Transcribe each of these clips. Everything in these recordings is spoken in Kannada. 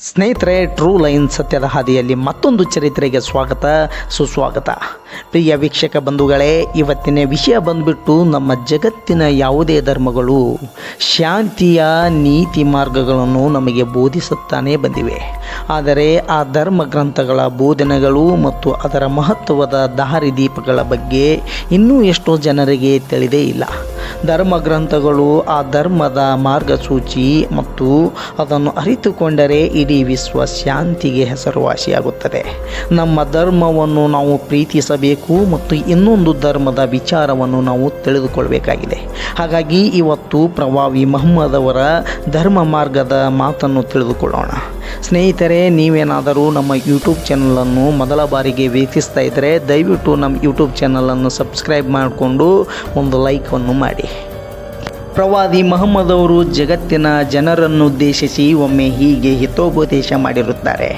ಸ್ನೇಹಿತರೆ ಟ್ರೂ ಲೈನ್ ಸತ್ಯದ ಹಾದಿಯಲ್ಲಿ ಮತ್ತೊಂದು ಚರಿತ್ರೆಗೆ ಸ್ವಾಗತ, ಸುಸ್ವಾಗತ. ಪ್ರಿಯ ವೀಕ್ಷಕ ಬಂಧುಗಳೇ, ಇವತ್ತಿನ ವಿಷಯ ಬಂದುಬಿಟ್ಟು ನಮ್ಮ ಜಗತ್ತಿನ ಯಾವುದೇ ಧರ್ಮಗಳು, ಶಾಂತಿಯ ನೀತಿ ಮಾರ್ಗಗಳನ್ನು ನಮಗೆ ಬೋಧಿಸುತ್ತಾನೇ ಬಂದಿವೆ. ಆದರೆ ಆ ಧರ್ಮ ಗ್ರಂಥಗಳ ಬೋಧನೆಗಳು ಮತ್ತು ಅದರ ಮಹತ್ವದ ದಾರಿದೀಪಗಳ ಬಗ್ಗೆ ಇನ್ನೂ ಎಷ್ಟೋ ಜನರಿಗೆ ತಿಳಿದೇ ಇಲ್ಲ. ಧರ್ಮ ಗ್ರಂಥಗಳು ಆ ಧರ್ಮದ ಮಾರ್ಗಸೂಚಿ ಮತ್ತು ಅದನ್ನು ಅರಿತುಕೊಂಡರೆ ಇಡೀ ವಿಶ್ವ ಶಾಂತಿಗೆ ಹೆಸರುವಾಸಿಯಾಗುತ್ತದೆ. ನಮ್ಮ ಧರ್ಮವನ್ನು ನಾವು ಪ್ರೀತಿಸಬೇಕು ಮತ್ತು ಇನ್ನೊಂದು ಧರ್ಮದ ವಿಚಾರವನ್ನು ನಾವು ತಿಳಿದುಕೊಳ್ಳಬೇಕಾಗಿದೆ ಹಾಗಾಗಿ ಇವತ್ತು ಪ್ರವಾವಿ ಮಹಮ್ಮದ್ ಅವರ ಧರ್ಮ ಮಾರ್ಗದ ಮಾತನ್ನು ತಿಳಿದುಕೊಳ್ಳೋಣ. ಸ್ನೇಹಿತರೆ, ನೀವೇನಾದರೂ ನಮ್ಮ ಯೂಟ್ಯೂಬ್ ಚಾನಲನ್ನು ಮೊದಲ ಬಾರಿಗೆ ವೀಕ್ಷಿಸ್ತಾ ಇದ್ದರೆ ದಯವಿಟ್ಟು ನಮ್ಮ ಯೂಟ್ಯೂಬ್ ಚಾನಲನ್ನು ಸಬ್ಸ್ಕ್ರೈಬ್ ಮಾಡಿಕೊಂಡು ಒಂದು ಲೈಕನ್ನು ಮಾಡಿ. ಪ್ರವಾದಿ ಮಹಮ್ಮದ್ ಅವರು ಜಗತ್ತಿನ ಜನರನ್ನುದ್ದೇಶಿಸಿ ಒಮ್ಮೆ ಹೀಗೆ ಹಿತೋಪದೇಶ ಮಾಡಿರುತ್ತಾರೆ.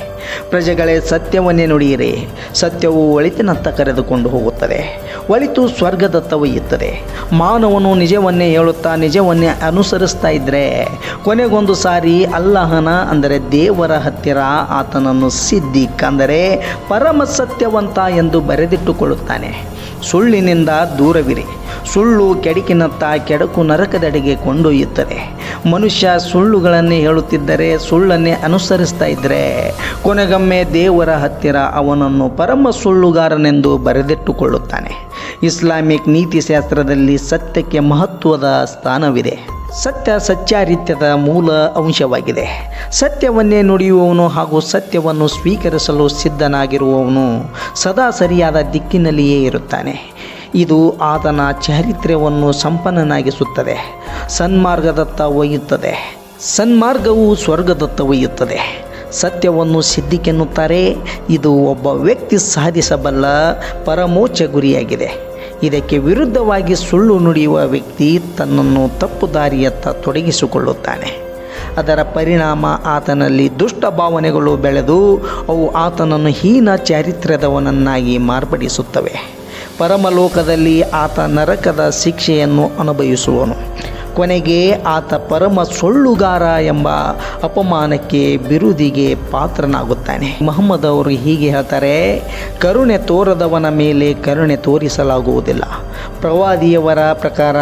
ಪ್ರಜೆಗಳೇ, ಸತ್ಯವನ್ನೇ ನುಡಿಯಿರಿ. ಸತ್ಯವು ಒಳಿತಿನತ್ತ ಕರೆದುಕೊಂಡು ಹೋಗುತ್ತದೆ. ಒಳಿತು ಸ್ವರ್ಗದತ್ತ ಒಯ್ಯುತ್ತದೆ ಮಾನವನು ನಿಜವನ್ನೇ ಹೇಳುತ್ತಾ, ನಿಜವನ್ನೇ ಅನುಸರಿಸ್ತಾ ಇದ್ದರೆ ಕೊನೆಗೊಂದು ಸಾರಿ ಅಲ್ಲಹನ, ಅಂದರೆ ದೇವರ ಹತ್ತಿರ ಆತನನ್ನು ಸಿದ್ದಿಕ್ ಅಂದರೆ ಪರಮ ಸತ್ಯವಂತ ಎಂದು ಬರೆದಿಟ್ಟುಕೊಳ್ಳುತ್ತಾನೆ. ಸುಳ್ಳಿನಿಂದ ದೂರವಿರಿ. ಸುಳ್ಳು ಕೆಡಕಿನತ್ತ ಕೆಡಕು ನರಕದೆಡೆಗೆ ಕೊಂಡೊಯ್ಯುತ್ತದೆ. ಮನುಷ್ಯ ಸುಳ್ಳುಗಳನ್ನೇ ಹೇಳುತ್ತಿದ್ದರೆ ಸುಳ್ಳನ್ನೇ ಅನುಸರಿಸ್ತಾ ಇದ್ದರೆ ಕೊನೆಗೊಮ್ಮೆ ದೇವರ ಹತ್ತಿರ ಅವನನ್ನು ಪರಮ ಸುಳ್ಳುಗಾರನೆಂದು ಬರೆದಿಟ್ಟುಕೊಳ್ಳುತ್ತಾನೆ. ಇಸ್ಲಾಮಿಕ್ ನೀತಿಶಾಸ್ತ್ರದಲ್ಲಿ ಸತ್ಯಕ್ಕೆ ಮಹತ್ವದ ಸ್ಥಾನವಿದೆ. ಸತ್ಯ ಸಚ್ಚಾರಿತ್ಯದ ಮೂಲ ಅಂಶವಾಗಿದೆ. ಸತ್ಯವನ್ನೇ ನುಡಿಯುವವನು ಹಾಗೂ ಸತ್ಯವನ್ನು ಸ್ವೀಕರಿಸಲು ಸಿದ್ಧನಾಗಿರುವವನು ಸದಾ ಸರಿಯಾದ ದಿಕ್ಕಿನಲ್ಲಿಯೇ ಇರುತ್ತಾನೆ. ಇದು ಆತನ ಚಾರಿತ್ರ್ಯವನ್ನು ಸಂಪನ್ನನಾಗಿಸುತ್ತದೆ. ಸನ್ಮಾರ್ಗದತ್ತ ಒಯ್ಯುತ್ತದೆ. ಸನ್ಮಾರ್ಗವು ಸ್ವರ್ಗದತ್ತ ಒಯ್ಯುತ್ತದೆ. ಸತ್ಯವನ್ನು ಸಿದ್ಧಿಕೆನ್ನುತ್ತಾರೆ. ಇದು ಒಬ್ಬ ವ್ಯಕ್ತಿ ಸಾಧಿಸಬಲ್ಲ ಪರಮೋಚ್ಚ ಗುರಿಯಾಗಿದೆ. ಇದಕ್ಕೆ ವಿರುದ್ಧವಾಗಿ ಸುಳ್ಳು ನುಡಿಯುವ ವ್ಯಕ್ತಿ ತನ್ನನ್ನು ತಪ್ಪು ದಾರಿಯತ್ತ ತೊಡಗಿಸಿಕೊಳ್ಳುತ್ತಾನೆ. ಅದರ ಪರಿಣಾಮ ಆತನಲ್ಲಿ ದುಷ್ಟ ಭಾವನೆಗಳು ಬೆಳೆದು ಅವು ಆತನನ್ನು ಹೀನ ಚಾರಿತ್ರ್ಯದವನನ್ನಾಗಿ ಮಾರ್ಪಡಿಸುತ್ತವೆ. ಪರಮಲೋಕದಲ್ಲಿ ಆತ ನರಕದ ಶಿಕ್ಷೆಯನ್ನು ಅನುಭವಿಸುವನು. ಕೊನೆಗೆ ಆತ ಪರಮ ಸೊಳ್ಳುಗಾರ ಎಂಬ ಅಪಮಾನಕ್ಕೆ ಬಿರುದಿಗೆ ಪಾತ್ರನಾಗುತ್ತಾನೆ. ಮೊಹಮ್ಮದ್ ಅವರು ಹೀಗೆ ಹೇಳ್ತಾರೆ, ಕರುಣೆ ತೋರದವನ ಮೇಲೆ ಕರುಣೆ ತೋರಿಸಲಾಗುವುದಿಲ್ಲ. ಪ್ರವಾದಿಯವರ ಪ್ರಕಾರ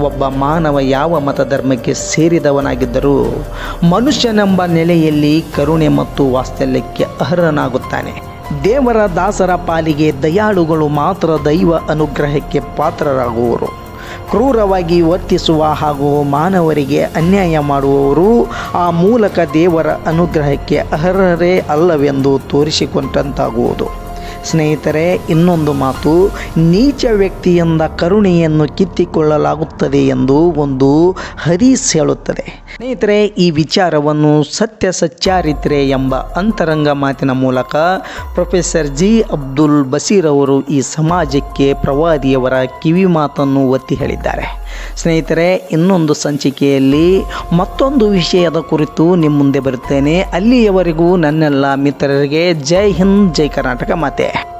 ಒಬ್ಬ ಮಾನವ ಯಾವ ಮತಧರ್ಮಕ್ಕೆ ಸೇರಿದವನಾಗಿದ್ದರೂ ಮನುಷ್ಯನೆಂಬ ನೆಲೆಯಲ್ಲಿ ಕರುಣೆ ಮತ್ತು ವಾತ್ಸಲ್ಯಕ್ಕೆ ಅರ್ಹನಾಗುತ್ತಾನೆ. ದೇವರ ದಾಸರ ಪಾಲಿಗೆ ದಯಾಳುಗಳು ಮಾತ್ರ ದೈವ ಅನುಗ್ರಹಕ್ಕೆ ಪಾತ್ರರಾಗುವರು. ಕ್ರೂರವಾಗಿ ವರ್ತಿಸುವ ಹಾಗೂ ಮಾನವರಿಗೆ ಅನ್ಯಾಯ ಮಾಡುವವರು ಆ ಮೂಲಕ ದೇವರ ಅನುಗ್ರಹಕ್ಕೆ ಅರ್ಹರೇ ಅಲ್ಲವೆಂದು ತೋರಿಸಿಕೊಂಡಂತಾಗುವುದು. ಸ್ನೇಹಿತರೆ, ಇನ್ನೊಂದು ಮಾತು, ನೀಚ ವ್ಯಕ್ತಿಯಿಂದ ಕರುಣೆಯನ್ನು ಕಿತ್ತಿಕೊಳ್ಳಲಾಗುತ್ತದೆ ಎಂದು ಒಂದು ಹರೀಸ್ ಹೇಳುತ್ತದೆ. ಸ್ನೇಹಿತರೆ, ಈ ವಿಚಾರವನ್ನು ಸತ್ಯ ಸಚ್ಚಾರಿತ್ರೆ ಎಂಬ ಅಂತರಂಗ ಮಾತಿನ ಮೂಲಕ ಪ್ರೊಫೆಸರ್ ಜಿ. ಅಬ್ದುಲ್ ಬಸೀರ್ ಅವರು ಈ ಸಮಾಜಕ್ಕೆ ಪ್ರವಾದಿಯವರ ಕಿವಿ ಮಾತನ್ನು ಒತ್ತಿ ಹೇಳಿದ್ದಾರೆ. ಸ್ನೇಹಿತರೆ, ಇನ್ನೊಂದು ಸಂಚಿಕೆಯಲ್ಲಿ ಮತ್ತೊಂದು ವಿಷಯದ ಕುರಿತು ನಿಮ್ಮ ಮುಂದೆ ಬರುತ್ತೇನೆ. ಅಲ್ಲಿಯವರೆಗೂ ನನ್ನೆಲ್ಲ ಮಿತ್ರರಿಗೆ ಜೈ ಹಿಂದ್, ಜೈ ಕರ್ನಾಟಕ ಮಾತೆ.